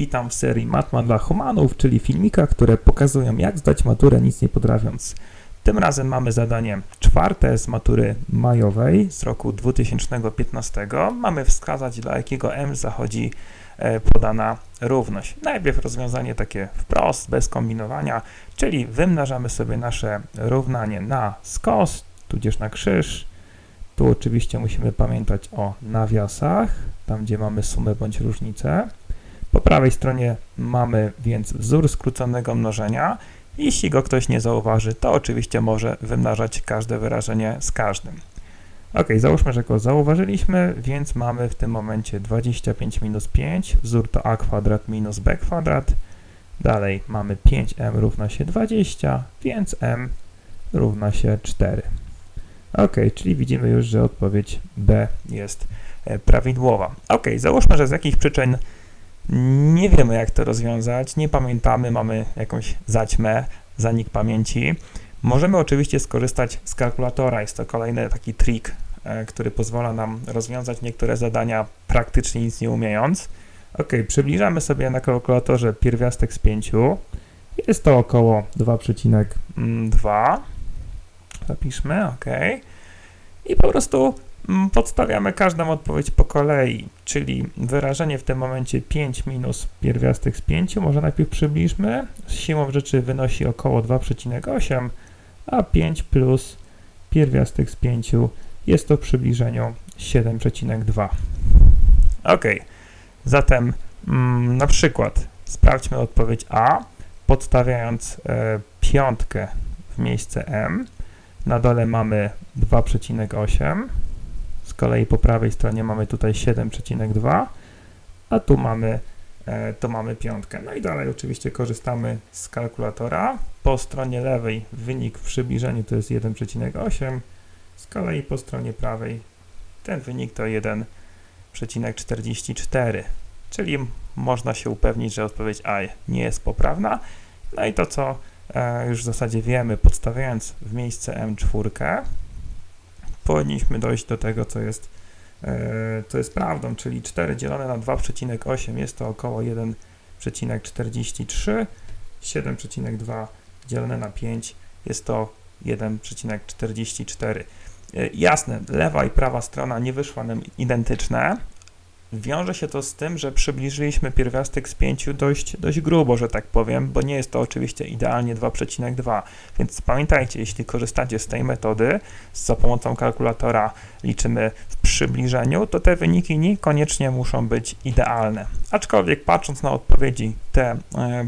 Witam w serii Matma dla Humanów, czyli filmikach, które pokazują jak zdać maturę nic nie potrafiąc. Tym razem mamy zadanie czwarte z matury majowej z roku 2015. Mamy wskazać dla jakiego m zachodzi e, podana równość. Najpierw rozwiązanie takie wprost, bez kombinowania, czyli wymnażamy sobie nasze równanie na skos, tudzież na krzyż. Tu oczywiście musimy pamiętać o nawiasach, tam gdzie mamy sumę bądź różnicę. Po prawej stronie mamy więc wzór skróconego mnożenia. Jeśli go ktoś nie zauważy, to oczywiście może wymnażać każde wyrażenie z każdym. Ok, załóżmy, że go zauważyliśmy, więc mamy w tym momencie 25 minus 5, wzór to a kwadrat minus b kwadrat. Dalej mamy 5m równa się 20, więc m równa się 4. Ok, czyli widzimy już, że odpowiedź B jest e, prawidłowa. Ok, załóżmy, że z jakich przyczyn nie wiemy, jak to rozwiązać, nie pamiętamy, mamy jakąś zaćmę, zanik pamięci. Możemy oczywiście skorzystać z kalkulatora. Jest to kolejny taki trik, e, który pozwala nam rozwiązać niektóre zadania praktycznie nic nie umiejąc. Ok, przybliżamy sobie na kalkulatorze pierwiastek z 5. Jest to około 2,2. Zapiszmy, ok. I po prostu mm, podstawiamy każdą odpowiedź po kolei, czyli wyrażenie w tym momencie 5 minus pierwiastek z 5, może najpierw przybliżmy, siłą rzeczy wynosi około 2,8, a 5 plus pierwiastek z 5 jest to przybliżeniu 7,2. Ok, zatem mm, na przykład sprawdźmy odpowiedź A, podstawiając e, piątkę w miejsce m, na dole mamy 2,8. Z kolei po prawej stronie mamy tutaj 7,2, a tu mamy, e, to mamy piątkę. No i dalej oczywiście korzystamy z kalkulatora. Po stronie lewej wynik w przybliżeniu to jest 1,8. Z kolei po stronie prawej ten wynik to 1,44. Czyli można się upewnić, że odpowiedź A nie jest poprawna. No i to, co E, już w zasadzie wiemy, podstawiając w miejsce M4, powinniśmy dojść do tego, co jest, e, co jest prawdą, czyli 4 dzielone na 2,8 jest to około 1,43, 7,2 dzielone na 5 jest to 1,44. E, jasne, lewa i prawa strona nie wyszła nam identyczne, Wiąże się to z tym, że przybliżyliśmy pierwiastek z 5 dość, dość grubo, że tak powiem, bo nie jest to oczywiście idealnie 2,2. Więc pamiętajcie, jeśli korzystacie z tej metody, za pomocą kalkulatora liczymy w przybliżeniu, to te wyniki niekoniecznie muszą być idealne. Aczkolwiek patrząc na odpowiedzi, te e,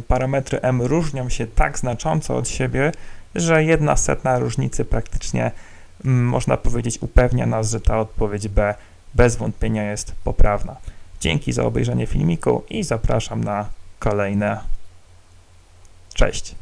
parametry m różnią się tak znacząco od siebie, że jedna setna różnicy praktycznie, mm, można powiedzieć, upewnia nas, że ta odpowiedź B bez wątpienia jest poprawna. Dzięki za obejrzenie filmiku i zapraszam na kolejne. Cześć!